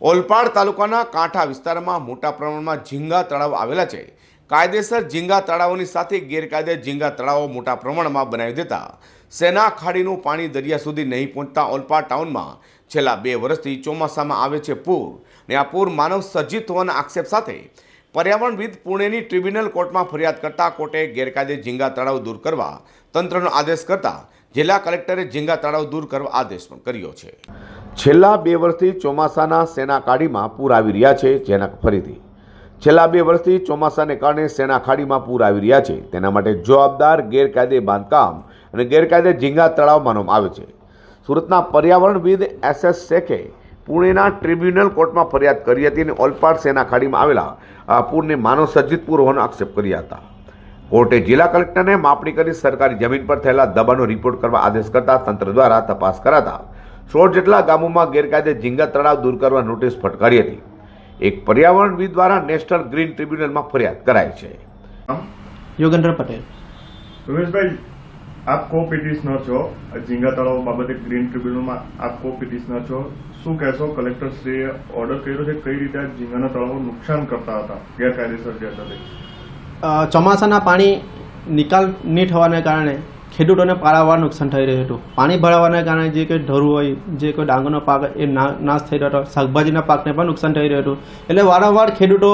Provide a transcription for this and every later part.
ઓલપાડ તાલુકાના કાંઠા વિસ્તારમાં મોટા પ્રમાણમાં ઝીંગા તળાવ આવેલા છે. કાયદેસર ઝીંગા તળાવોની સાથે ગેરકાયદે ઝીંગા તળાવો મોટા પ્રમાણમાં બનાવી દેતા સેના ખાડીનું પાણી દરિયા સુધી નહીં પહોંચતા ઓલપાડ ટાઉનમાં છેલ્લા બે વર્ષથી ચોમાસામાં આવે છે પૂર. ને આ પૂર માનવ સર્જિત હોવાના આક્ષેપ સાથે પર્યાવરણવિદ પુણેની ટ્રિબ્યુનલ કોર્ટમાં ફરિયાદ કરતા કોર્ટે ગેરકાયદે ઝીંગા તળાવ દૂર કરવા તંત્રનો આદેશ કરતા જિલ્લા કલેક્ટરે ઝીંગા તળાવ દૂર કરવા આદેશ પણ કર્યો છે. છેલ્લા બે વર્ષથી ચોમાસાના સેના કાઢીમાં પૂર આવી રહ્યા છે જેના ફરીથી. છેલ્લા બે વર્ષથી ચોમાસાને કારણે સેના ખાડીમાં પૂર આવી રહ્યા છે. તેના માટે જવાબદાર ગેરકાયદે બાંધકામ અને ગેરકાયદે ઝીંગા તળાવ માનવામાં આવે છે. સુરતના પર્યાવરણવિદ એસ એસ શેખે પુણેના ટ્રિબ્યુનલ કોર્ટમાં ફરિયાદ કરી હતી અને ઓલપાડ સેના ખાડીમાં આવેલા આ પૂરને માનવ સર્જિત પૂર હોવાનો આક્ષેપ કર્યા હતા. કોર્ટે જિલ્લા કલેક્ટરને માપણી કરી સરકારી જમીન પર થયેલા દબાણનો રિપોર્ટ કરવા આદેશ કરતા તંત્ર દ્વારા તપાસ કરાતા સોળ જેટલા ગામોમાં ગેરકાયદે ઝીંગા તળાવ દૂર કરવા નોટિસ ફટકારી હતી. એક પર્યાવરણવિદ દ્વારા નેશનલ ગ્રીન ટ્રિબ્યુનલમાં ફરિયાદ કરાઈ છે. યોગેન્દ્ર પટેલ. રમેશભાઈ આપ કો પિટિશનર છો? ઝીંગા તળાવ બાબતે ગ્રીન ટ્રિબ્યુનલમાં આપ કો પિટિશનર છો? શું કહેશો? કલેક્ટરશ્રીએ ઓર્ડર કર્યો છે કઈ રીતે ઝીંગાના તળાવો નુકસાન કરતા હતા? ગેરકાયદેસર જે હતા ચોમાસાના પાણી નિકાલ નહીં થવાને કારણે ખેડૂતોને પારાવાર નુકસાન થઈ રહ્યું હતું. પાણી ભરાવાને કારણે જે કોઈ ઢરું હોય, જે કોઈ ડાંગરનો પાક એ નાશ થઈ રહ્યો હતો. શાકભાજીના પાકને પણ નુકસાન થઈ રહ્યું હતું. એટલે વારંવાર ખેડૂતો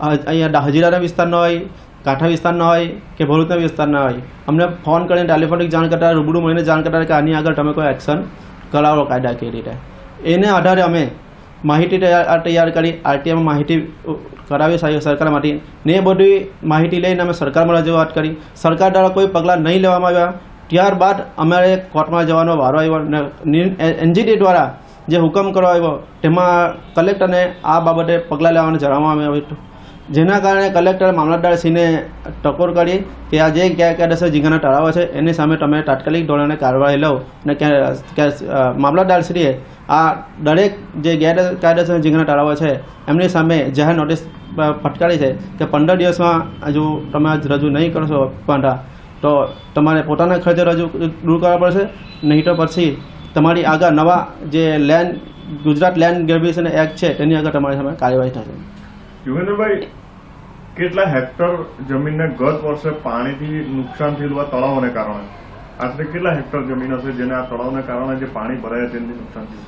અહીંયા હજીરાના વિસ્તારના હોય કાંઠા વિસ્તારના હોય કે ભરૂચના વિસ્તારના હોય. અમને ફોન કરીને ટેલિફોનિક જાણ કરતા રૂબરૂ મળીને જાણ કરતા કે આની આગળ તમે કોઈ એક્શન કરાવો કાયદાકીય રીતે. એને આધારે અમે માહિતી તૈયાર કરી આરટીઆઈમાં માહિતી કરાવી સર- સરકારમાંથી ને એ બધી માહિતી લઈને અમે સરકારમાં રજૂઆત કરી. સરકાર દ્વારા કોઈ પગલાં નહીં લેવામાં આવ્યા. ત્યારબાદ અમારે કોર્ટમાં જવાનો વારો આવ્યો ને એનજીટી દ્વારા જે હુકમ કરવામાં આવ્યો, તેમાં કલેક્ટરને આ બાબતે પગલાં લેવાનું જણાવવામાં આવ્યું હતું. જેના કારણે કલેક્ટર મામલતદારશ્રીને ટકોર કરી કે આ જે ગેરકાયદેસર ઝીંગાના તળાવો છે, એની સામે તમે તાત્કાલિક ધોરણે કાર્યવાહી લો અને મામલતદારશ્રીએ આ દરેક જે ગેરકાયદેસર ઝીંગાના તળાવો છે, એમની સામે જાહેર નોટિસ ફટકારી છે કે પંદર દિવસમાં હજુ તમે રજૂ નહીં કરશો પાંડા, તો તમારે પોતાના ખર્ચે રજૂ દૂર કરવા પડશે, નહીં તો પછી તમારી આગળ નવા જે land Gujarat land grabbing act છે, તેની આગળ તમારી સામે કાર્યવાહી થશે. યુગેન્દ્રભાઈ કેટલા હેક્ટર જમીનને ગત વર્ષે પાણીથી નુકસાન થયેલું આ તળાવને કારણે? આશરે કેટલા હેક્ટર જમીન હશે જેને આ તળાવને કારણે જે પાણી ભરાય તેની નુકસાન થયું?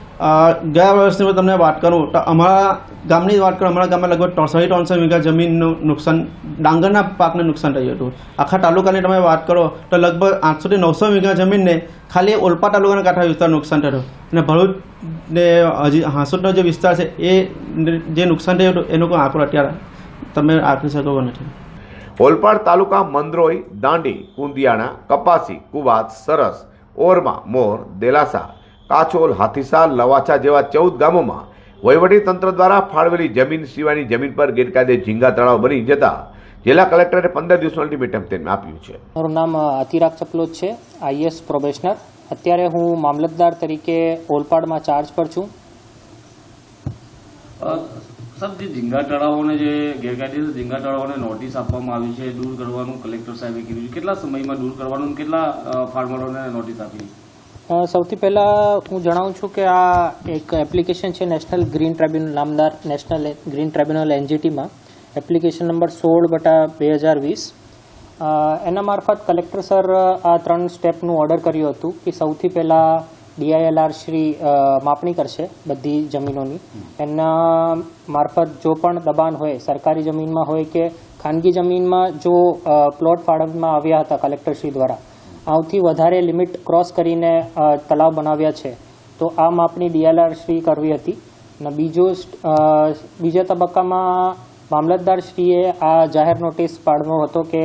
ગયા વર્ષની તમને વાત કરું તો અમારા ગામની વાત કરું, અમારા ગામમાં લગભગ ત્રણસો ત્રણસો વીઘા જમીનનું નુકસાન, ડાંગરના પાકને નુકસાન થયું હતું. આખા તાલુકાની તમે વાત કરો તો લગભગ આઠસોથી નવસો વીઘા જમીનને ખાલી ઓલપા તાલુકાના કાંઠા વિસ્તાર નુકસાન થયું અને ભરૂચ ને હજી હાંસોદનો જે વિસ્તાર છે, એ જે નુકસાન થયું હતું, એનો કોઈ આંકડો અત્યારે તમે આપી શકો નથી ઓલપાડ તાલુકા મંદરોઈ દાંડી કુંદિયાણા કપાસી કુવાત સરસ ઓરમા મોર દેલાસા કાછોલ હાથીસા લવાછા જેવા ચૌદ ગામોમાં વહીવટી તંત્ર દ્વારા ફાળવેલી જમીન સિવાયની જમીન પર ગેરકાયદે ઝીંગા તળાવ બની જતા જિલ્લા કલેક્ટરે પંદર દિવસનું અલ્ટિમેટમ તેમને આપ્યું છે. મારું નામ અતિરાગ ચપલોદ છે આઈએસ પ્રોબેશનર અત્યારે હું મામલતદાર તરીકે ઓલપાડમાં ચાર્જ પર છું. સર જે ઝીંગા તળાવોને જે ગેરકાયદેસર ઝીંગા તળાવોને નોટિસ આપવામાં આવી છે, દૂર કરવાનું કલેક્ટર સાહેબે કીધું છે, કેટલા સમયમાં દૂર કરવાનું, કેટલા ફાર્મરોને નોટિસ આપી? સૌથી પહેલાં હું જણાવું છું કે આ એક એપ્લિકેશન છે નેશનલ ગ્રીન ટ્રાબ્યુનલ નામદાર નેશનલ ગ્રીન ટ્રાઇબ્યુનલ એનજીટીમાં એપ્લિકેશન નંબર સોળ બટા બે હજાર વીસ. એના મારફત કલેક્ટર સર આ ત્રણ સ્ટેપનું ઓર્ડર કર્યું હતું કે સૌથી પહેલાં ડીઆઈએલઆર શ્રી માપણી કરશે બધી જમીનોની. એના મારફત જો પણ દબાણ હોય, સરકારી જમીનમાં હોય કે ખાનગી જમીનમાં જો પ્લોટ ફાળવવામાં આવ્યા હતા કલેક્ટરશ્રી દ્વારા, આવથી વધારે લિમિટ ક્રોસ કરીને તલાવ બનાવ્યા છે, તો આ માપણી ડીએલઆર શ્રી કરવી હતી. અને બીજો બીજા તબક્કામાં મામલતદારશ્રીએ આ જાહેર નોટિસ પાડવો હતો કે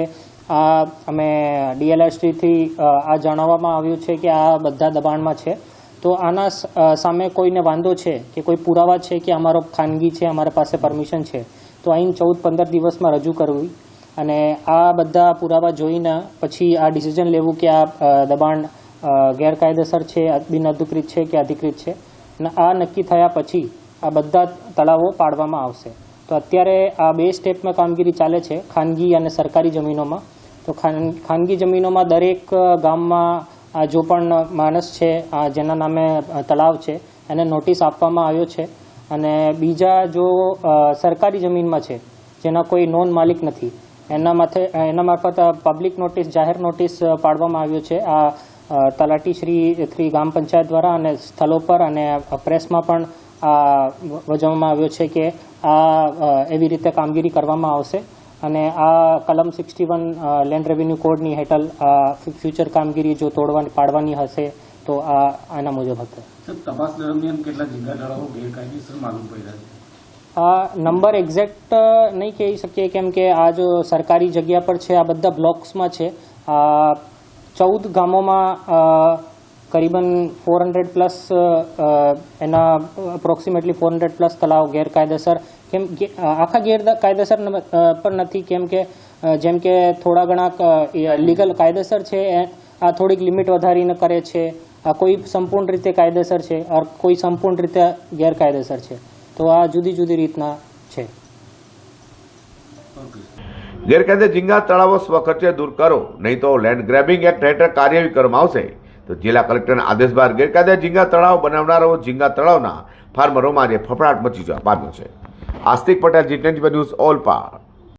આ અમે ડીએલએસટીથી આ જણાવવામાં આવ્યું છે કે આ બધા દબાણમાં છે. તો આના સામે કોઈને વાંધો છે કે કોઈ પુરાવા છે કે અમારો ખાનગી છે, અમારા પાસે પરમિશન છે, તો અહીં ચૌદ પંદર દિવસમાં રજૂ કરવી. અને આ બધા પુરાવા જોઈને પછી આ ડિસિઝન લેવું કે આ દબાણ ગેરકાયદેસર છે બિનઅધિકૃત છે કે અધિકૃત છે. અને આ નક્કી થયા પછી આ બધા તળાવો પાડવામાં આવશે. તો અત્યારે આ બે સ્ટેપમાં કામગીરી ચાલે છે, ખાનગી અને સરકારી જમીનોમાં. તો ખાન, ખાનગી જમીનોમાં દરેક ગામમાં, આ જો પણ માણસ છે જેના નામે તળાવ છે, એને નોટિસ આપવામાં આવ્યો છે. અને બીજા જો સરકારી જમીનમાં છે, જેના કોઈ નોન માલિક નથી, એના માથે, એના મારફત પબ્લિક નોટિસ, જાહેર નોટિસ પાડવામાં આવ્યો છે. આ તલાટી શ્રી શ્રી ગ્રામ પંચાયત દ્વારા અને સ્થળો પર અને પ્રેસમાં પણ આ વજવવામાં આવ્યો છે કે આ એવી રીતે કામગીરી કરવામાં આવશે. અને આ કલમ સિક્સટી વન લેન્ડ રેવન્યુ કોડની હેઠળ ફ્યુચર કામગીરી જો તોડવાની પાડવાની હશે તો આ આના મુજબ હશે. તપાસ દરમિયાન કેટલા તળાવો ગેરકાયદેસર માલુમ પડ્યા છે? આ નંબર એક્ઝેક્ટ નહીં કહી શકીએ કેમ કે આ જો સરકારી જગ્યા પર છે આ બધા બ્લોક્સમાં છે. ચૌદ ગામોમાં કરીબન ફોર હંડ્રેડ પ્લસ એના અપ્રોક્સિમેટલી ફોર હંડ્રેડ પ્લસ તળાવ ગેરકાયદેસર. કેમ આખા ગેરકાયદેસર પણ નથી. કેમ કે જેમ કે થોડા ઘણા લીગલ કાયદેસર છે આ થોડીક લિમિટ વધારીને કરે છે. આ કોઈ સંપૂર્ણ રીતે કાયદેસર છે ઓર કોઈ સંપૂર્ણ રીતે ગેરકાયદેસર છે. તો આ જુદી જુદી રીતના છે. ગેરકાયદે ઝીંગા તળાવો સ્વખર્ચે દૂર કરો. નહીં તો લેન્ડ ગ્રેબિંગ એક્ટ હેઠળ કાર્યવાહી કરવામાં આવશે. તો જિલ્લા કલેક્ટરના આદેશ બહાર ગેરકાયદે ઝીંગા તળાવ બનાવનારાઓ ઝીંગા તળાવના ફાર્મરોમાં આજે ફફડાટ મચી જવા પામ્યો છે. Astik Patel G twenty news Olpad